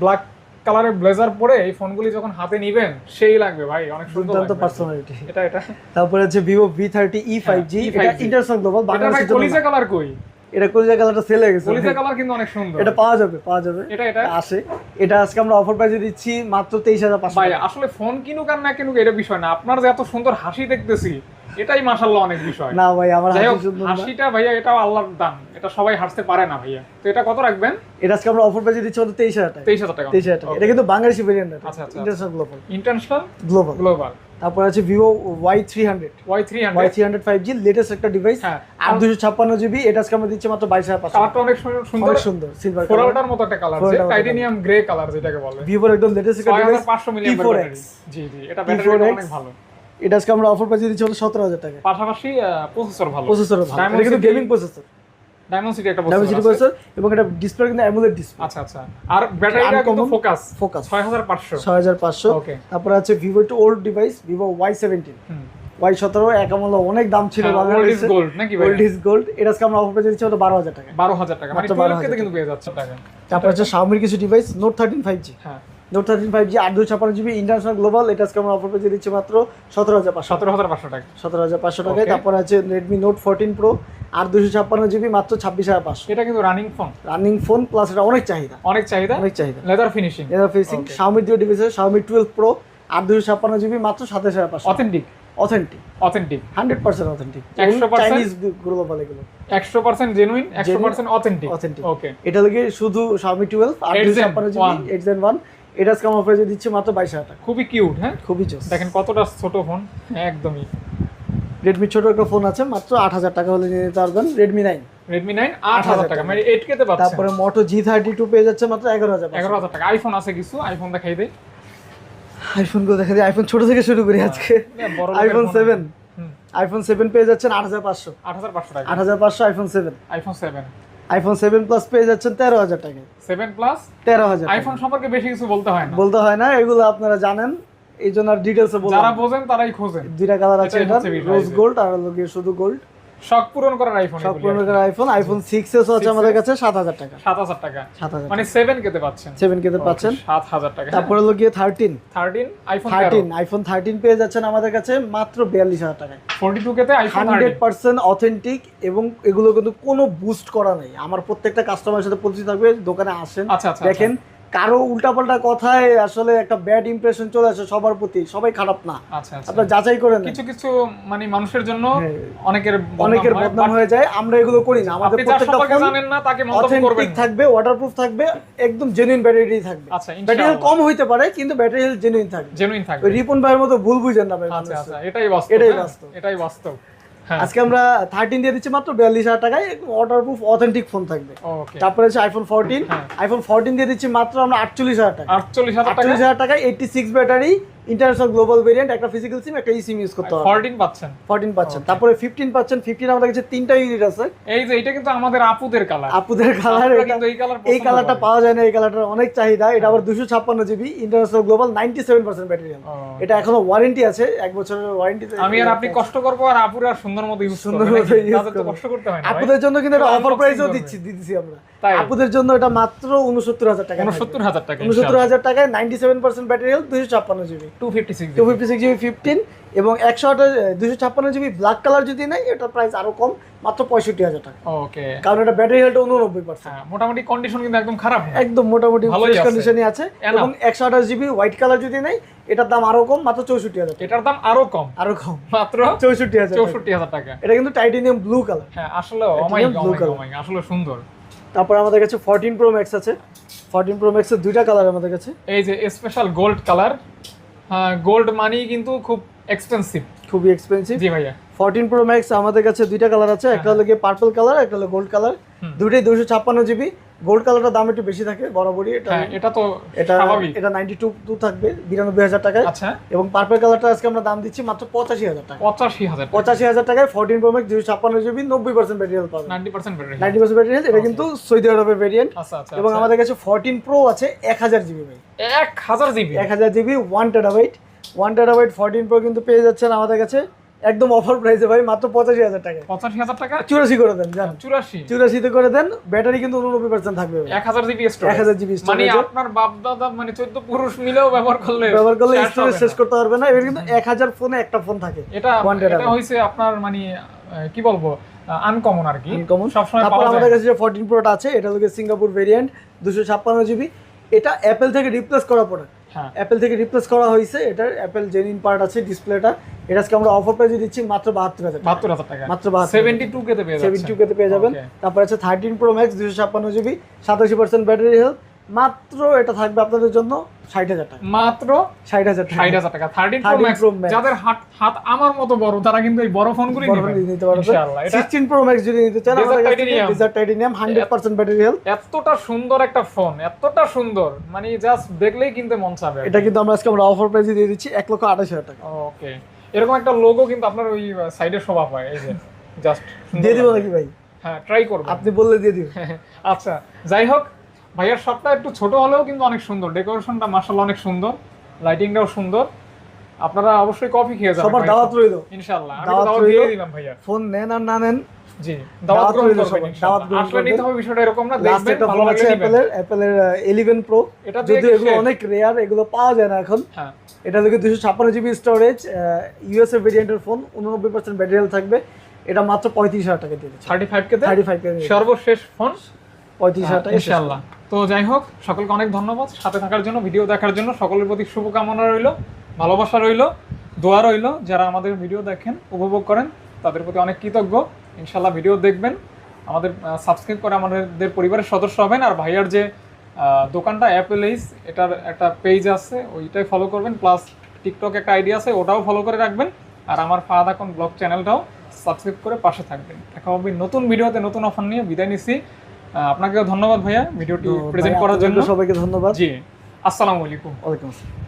ব্ল্যাক কালারের ব্লেজার পরে এই ফোনগুলি যখন হাতে নিবেন সেই লাগবে ভাই অনেক সুন্দর লাগবে। পার্সোনালিটি এটা এটা। তারপরে আছে Vivo V thirty E five G E5G এটা ইন্টারন্যাশনাল গ্লোবাল বাংলাদেশের জন্য কলিজা কালার কই? এটা জায়গায় কালারটা সেল হয়ে গেছে। কলিজা কালার কিন্তু অনেক সুন্দর। এটা পাওয়া যাবে পাওয়া যাবে। এটা এটা? আসে। এটা আজকে আমরা অফার প্রাইসে দিচ্ছি মাত্র তেইশ হাজার পাঁচশো ভাই আসলে ফোন কিনুক আর না কিনুক এটা বিষয় না। আপনার যে এত সুন্দর হাসি দেখতেছি এটাই মাশাল্লাহ অনেক বিষয়। না ভাই আমার হাসি সুন্দর হাসিটা ভাইয়া এটাও আল্লাহর দান। এটা সবাই হাসতে পারে না ভাইয়া। তো এটা কত রাখবেন? এটা আজকে আমরা অফার প্রাইসে দিচ্ছি মাত্র তেইশ হাজার টাকা। তেইশ হাজার টাকা। তেইশ হাজার টাকা। এটা কিন্তু বাংলাদেশি ভেরিয়েন্ট আচ্ছা, আচ্ছা, international global international global global তারপর আছে Vivo Y three hundred Y three Y three hundred five G latest একটা ডিভাইস হ্যাঁ। আর দুশো ছাপ্পান্ন জিবি এটা আজকে আমরা দিচ্ছি মাত্র বাইশ হাজার পাঁচশো কালারটা অনেক সুন্দর সুন্দর। সিলভার ফোরালটার মতো একটা কালার মতো টাইটেনিয়াম গ্রে কালার যেটাকে বলে। ভিভোর একদম লেটেস্ট একটা ডিভাইস হাজার পাঁচশো মিলিয়ন T4X জি জি এটা ব্যাটারি অনেক ভালো। এটা আজকে আমরা অফার প্রাইসে দিচ্ছি হলো সতেরো হাজার টাকা। পাশাপাশি প্রসেসর ভালো। প্রসেসর ভালো। এটা কিন্তু গেমিং প্রসেসর ডায়মন্ড সিটি একটা ডায়মন্ড প্রসেসর প্রসেসর এবং এটা ডিসপ্লে কিন্তু অ্যামোলেড ডিসপ্লে আচ্ছা আচ্ছা। আর ব্যাটারিটা কিন্তু ফোকাস ফোকাস ছয় হাজার পাঁচশো। ছয় হাজার পাঁচশো। ওকে তারপরে আছে ভিভো একটু old device Vivo Y seventeen Y সতেরো এক আমল অনেক দাম ছিল গোল্ড গোল্ড নাকি ভাই গোল্ড ইজ গোল্ড এটা আজকে আমরা অফার প্রাইসে দিচ্ছি ওটা বারো হাজার টাকা। বারো হাজার টাকা। মানে মাত্র টুয়েলভ 12,000 কিন্তু পেয়ে যাচ্ছে টাকা তারপর আছে শাওমির কিছু device Note thirteen five G হ্যাঁ। নোট থার্টিন ফাইভ জি আট দুই ছাপ্পান্ন জিবি ইন্টারন্যাশনাল গ্লোবাল এটা আজকে আমরা অফার প্রাইসে দিচ্ছি মাত্র সতেরো হাজার পাঁচশো সতেরো হাজার পাঁচশো টাকা। সতেরো হাজার পাঁচশো টাকায়। তারপর আছে রেডমি নোট ফোরটিন প্রো আর দুশো ছাপ্পান্ন জিবি মাত্র ছাব্বিশ হাজার পাঁচশো। এটা কিন্তু running phone running phone plus এটা অনেক চাহিদা। অনেক চাহিদা। অনেক চাহিদা। Leather finishing leather Okay. শাওমির দিয়ে ডিভাইস শাওমি টুয়েলভ প্রো আর দুশো ছাপ্পান্ন জিবি মাত্র সাতাশ হাজার পাঁচশো। Authentic authentic authentic hundred percent authentic 100% Chinese global এগুলো। একশো পার্সেন্ট জেনুইন একশো পার্সেন্ট অথেন্টিক Authentic. ওকে এটা লাগে শুধু শাওমি টুয়েলভ আর 8 দুশো ছাপ্পান্ন জিবি এইট ওয়ান এটা আজকে আমার অফারে দিচ্ছে মাত্র বাইশ হাজার টাকা। খুবই কিউট হ্যাঁ? খুবই জোস দেখেন কতটা ছোট ফোন একদমই। রেডমি ছোট একটা ফোন আছে মাত্র আট হাজার টাকা হলে নিয়ে নিতে পারবেন রেডমি নাইন রেডমি নাইন আট হাজার টাকা। মানে এইট কেতে পাচ্ছেন। তারপরে মোটো জি থার্টি টু পেয়ে যাচ্ছে মাত্র এগারো হাজার এগারো হাজার টাকা। আইফোন আছে কিছু? আইফোন দেখাই দেয় আইফোনগুলো দেখা যায় আইফোন ছোট থেকে শুরু করি আজকে। বড় লোকের আইফোন। সেভেন আইফোন সেভেন পেয়ে যাচ্ছেন আট হাজার পাঁচশো। আট হাজার পাঁচশো টাকা। আট হাজার পাঁচশো iPhone seven iPhone seven iPhone 7 plus পেয়ে যাচ্ছেন তেরো হাজার টাকা সেভেন প্লাস তেরো হাজার আইফোন সম্পর্কে বেশি কিছু বলতে হয় না। বলতে হয় না এগুলো আপনারা জানেন। এই জন্য আর ডিটেলসে যারা বললাম। বোঝেন তারাই খোঁজেন। দুইটা কালার আছে এটা রোজ গোল্ড আর হলো শুধু গোল্ড শখ পূরণ করার আইফোন সব পুরোনো আইফোন আইফোন সিক্স এস আছে আমাদের কাছে সাত হাজার টাকা। সাত হাজার টাকা। সাত হাজার মানে সেভেন কেতে পাচ্ছেন? সেভেন কেতে পাচ্ছেন। সাত হাজার টাকা। তারপরে হলো গিয়ে থার্টিন থার্টিন আইফোন পেয়ে যাচ্ছেন আমাদের কাছে মাত্র টাকায়। কেতে আইফোন অথেন্টিক এবং এগুলো কিন্তু কোনো বুস্ট করা নেই। আমার প্রত্যেকটা কাস্টমারের সাথে পরিচিত থাকবে দোকানে আসেন আচ্ছা আচ্ছা দেখেন কারও উল্টাপাল্টা কথায় আসলে একটা ব্যাড ইমপ্রেশন চলে আসে সবার প্রতি সবাই খারাপ না। আচ্ছা আচ্ছা। আপনার যাচাই করে কিছু কিছু মানে মানুষের জন্য হ্যাঁ। অনেকের অনেকের বদনাম হয়ে যায় আমরা এগুলো করি না। আমাদের প্রত্যেকটা ফোন জানেন না তাকে মন্তব্য করবেন থাকবে ওয়াটারপ্রুফ থাকবে একদম জেনুইন ব্যাটারি থাকবে। আচ্ছা ব্যাটারি হেলথ কম হইতে পারে কিন্তু ব্যাটারি হেলথ জেনুইন থাকবে। জেনুইন থাকবে। রিপন ভাইয়ের মতো ভুল বুঝেন না ভাই আচ্ছা আচ্ছা এটাই বাস্তব এটাই হ্যাঁ? বাস্তব। এটাই বাস্তব। আজকে আমরা থার্টিন দিয়ে দিচ্ছি মাত্র বিয়াল্লিশ হাজার টাকায় ওয়াটার প্রুফ অথেন্টিক ফোন থাকবে তারপরে হচ্ছে আইফোন ফোরটিন হ্যাঁ। আইফোন ফোরটিন দিয়ে দিচ্ছি মাত্র আমরা আটচল্লিশ হাজার টাকা আটচল্লিশ হাজার টাকা আটচল্লিশ হাজার টাকায় eighty six battery international global variant একটা ফিজিক্যাল সিম একটা ই সিম ইউজ করতে হবে। ফোরটিন পাচ্ছেন। ফোরটিন পাচ্ছেন। তারপরে ফিফটিন পাচ্ছেন। ফিফটিন আমাদের কাছে তিনটা ইউনিট আছে। এই যে এটা কিন্তু আমাদের আপুদের কালার আপুদের কালার আপনারা কিন্তু এই কালার এই কালারটা পাওয়া যায় না এই কালারটার অনেক চাহিদা। এটা আবার দুশো ছাপ্পান্ন GB international global ninety seven percent battery এটা এখনও ওয়ারেন্টি আছে এক বছরের ওয়ারেন্টি আমি আর আপনি কষ্ট করব আর আপুরা সুন্দর মতো ইউজ সুন্দর সুন্দর মতো করবে। কষ্ট করতে হয় না আপুদের জন্য কিন্তু এটা অফার প্রাইসও। দিচ্ছি দিচ্ছি আমরা। আপুদের জন্য এটা মাত্র উনসত্তর হাজার টাকা উনসত্তর হাজার টাকা উনসত্তর হাজার টাকায় ninety seven percent battery health দুশো ছাপ্পান্ন GB two fifty six two fifty six GB fifteen এবং একশো আঠাশ দুশো ছাপ্পান্ন জিবি ব্ল্যাক কালার যদি নেই এটার প্রাইস আরও কম মাত্র পঁয়ষট্টি হাজার টাকা। ওকে কারণ এটা ব্যাটারি হেলথ উননব্বই পার্সেন্ট হ্যাঁ মোটামুটি কন্ডিশন কিন্তু একদম খারাপ। একদম মোটামুটি ভালোই আছে। কন্ডিশনে আছে। এবং একশো আঠাশ জিবি হোয়াইট কালার যদি নেই এটার দাম আরও কম মাত্র চৌষট্টি হাজার এটার দাম আরও কম। আরও কম। মাত্র চৌষট্টি হাজার চৌষট্টি হাজার টাকা। এটা কিন্তু টাইটেনিয়াম ব্লু কালার হ্যাঁ আসলে color. অমাইক আসলে সুন্দর। তারপর আমাদের কাছে ফোরটিন প্রো ম্যাক্স আছে। ফোরটিন প্রো ম্যাক্সের দুইটা কালার আমাদের কাছে। এই যে স্পেশাল গোল্ড কালার হ্যাঁ গোল্ড মানি কিন্তু খুব এক্সপেন্সিভ খুবই এক্সপেন্সিভ জি ভাইয়া। ফোরটিন প্রো ম্যাক্স আমাদের কাছে দুইটা কালার আছে একটা হলো গিয়ে পার্পল কালার একটা হলো গোল্ড কালার। দুটোই দুশো ছাপ্পান্ন জিবি গোল্ড কালারটার দাম একটু বেশি থাকে বরাবরই। এটা হ্যাঁ এটা তো এটা এটা নাইনটি টু টু থাকবে বিরানব্বই হাজার টাকায়। আচ্ছা। এবং পার্পল কালারটা আজকে আমরা দাম দিচ্ছি মাত্র পঁচাশি হাজার টাকা পঁচাশি হাজার পঁচাশি হাজার টাকায় ফোরটিন প্রো ম্যাক্স দুশো ছাপ্পান্ন জিবি নব্বই percent battery health ninety percent battery ninety percent battery health এটা কিন্তু সৌদি আরবের ভেরিয়েন্ট আচ্ছা আচ্ছা এবং আচ্ছা। আমাদের কাছে ফোরটিন প্রো আছে এক হাজার জিবি ভাই। এক হাজার জিবি এক হাজার GB one terabyte one terabyte fourteen pro কিন্তু পেয়ে যাচ্ছেন আমাদের কাছে। একদম অফার প্রাইসে ভাই মাত্র পঁচাশি হাজার টাকা পঁচাশি হাজার টাকা? চুরাশি করে দেন জান। চুরাশি? চুরাশিতে করে দেন ব্যাটারি কিন্তু উননব্বই পার্সেন্ট থাকবে। এক হাজার জিবি এক হাজার জিবি মানে আপনার বাপ দাদা মানে চোদ্দ পুরুষ মিলেও ব্যবহার করলে ব্যবহার করলে স্টোরেজ শেষ করতে পারবে না এবার কিন্তু এক হাজার ফোনে একটা ফোন থাকে। এটা এটা হইছে আপনার মানে কি বলব আনকমন আর কি। Uncommon। সবসময় তারপর আমাদের কাছে যে ফোরটিন প্রোটা আছে এটা হলো সিঙ্গাপুর ভেরিয়েন্ট দুশো ছাপ্পান্ন জিবি এটা অ্যাপেল থেকে রিপ্লেস করা প্রোডাক্ট অ্যাপেল থেকে রিপ্লেস করা হয়েছে। এটার অ্যাপেল জেনিন পার্ট আছে ডিসপ্লেটা এটা আজকে আমরা অফার প্রাইসে দিচ্ছি মাত্র বাহাত্তর হাজার বাহাত্তর হাজার টাকা। মাত্র সেভেন্টি টু কেতে পেয়ে সেভেন্টি যাচ্ছে টু কেতে পেয়ে যাবেন. তারপর আছে থার্টিন প্রো ম্যাক্স দুশো ছাপ্পান্ন জিবি সাতাশি পার্সেন্ট ব্যাটারি হেলথ মাত্র এটা থাকবে আপনাদের জন্য ষাট হাজার টাকা। মাত্র ষাট হাজার ষাট হাজার টাকা। থার্টিন প্রো ম্যাক্স যাদের হাত হাত আমার মতো বড় তারা কিন্তু এই বড় ফোনগুলি নিতে এটা সিক্সটিন প্রো ম্যাক্স যদি নিতে চান। Desert titanium hundred percent battery health এতটা সুন্দর একটা ফোন এতটা সুন্দর। মানে জাস্ট দেখলেই কিনতে মন চাবে। এটা কিন্তু আমরা আজকে আমরা অফার প্রাইসে দিয়ে দিচ্ছি এক লক্ষ আঠাশ হাজার টাকা। ওকে এরকম একটা লোগো কিন্তু আপনার ওই সাইডে শোভা পায় এই যে জাস্ট দিয়ে দিব নাকি ভাই? হ্যাঁ ট্রাই করবেন। আপনি বললে দিয়ে দিব। আচ্ছা যাই হোক ভাইয়ার শপটা একটু ছোট হলেও কিন্তু অনেক সুন্দর। ডেকোরেশনটা মার্শাল্লাহ অনেক সুন্দর। লাইটিংটাও সুন্দর। আপনারা অবশ্যই কফি খেয়ে যাবেন সবার দাওয়াত রইল। ইনশাআল্লাহ। আমি দাওয়াত দাওয়াত দিয়ে দিলাম ভাইয়া। ফোন নেন আর না নেন। জি দাওয়াত দাওয়াত রইল সবার, দাওয়াত গ্রহণ আসলে নিতে হবে বিষয়টা এরকম না দেখবেন একটা ভালো আছে। অ্যাপেলের অ্যাপেলের ইলেভেন প্রো এটা যদিও এগুলো অনেক রেয়ার এগুলো পাওয়া যায় না এখন। হ্যাঁ। এটা থেকে দুশো ছাপ্পান্ন জিবি স্টোরেজ ইউএসএ ভেরিয়েন্টের ফোন উননব্বই পার্সেন্ট ব্যাটারি হেলথ থাকবে। এটা মাত্র পঁয়ত্রিশ হাজার টাকা দিয়ে দিচ্ছে। Thirty five K thirty five সর্বশেষ ফোন পঁয়ত্রিশ হাজার টাকা শেষ। ইনশাআল্লাহ। তো যাই হোক, সকলকে অনেক ধন্যবাদ। সাথে থাকার জন্য, ভিডিও দেখার জন্য সকলের প্রতি শুভকামনা রইল, ভালোবাসা রইল, দোয়া রইল। যারা আমাদের ভিডিও দেখেন, উপভোগ করেন, তাদের প্রতি অনেক কৃতজ্ঞ। ইনশাল্লাহ ভিডিও দেখবেন। আমাদের সাবস্ক্রাইব করে আমাদের পরিবারের সদস্য হবেন। আর ভাইয়ার যে দোকানটা অ্যাপেল এইস এটার একটা পেজ আছে, ওইটাই ফলো করবেন। প্লাস টিকটক একটা আইডি আছে, ওটাও ফলো করে রাখবেন। আর আমার ফাহাদ এখন ব্লগ চ্যানেলটাও সাবস্ক্রাইব করে পাশে থাকবেন। দেখা হবে নতুন ভিডিওতে নতুন অফার নিয়ে। বিদায় নিচ্ছি। আপনাকেও ধন্যবাদ ভাইয়া ভিডিওটি প্রেজেন্ট করার জন্য। সবাইকে ধন্যবাদ। জি আসসালামু আলাইকুম। ওয়ালাইকুম আসসালাম।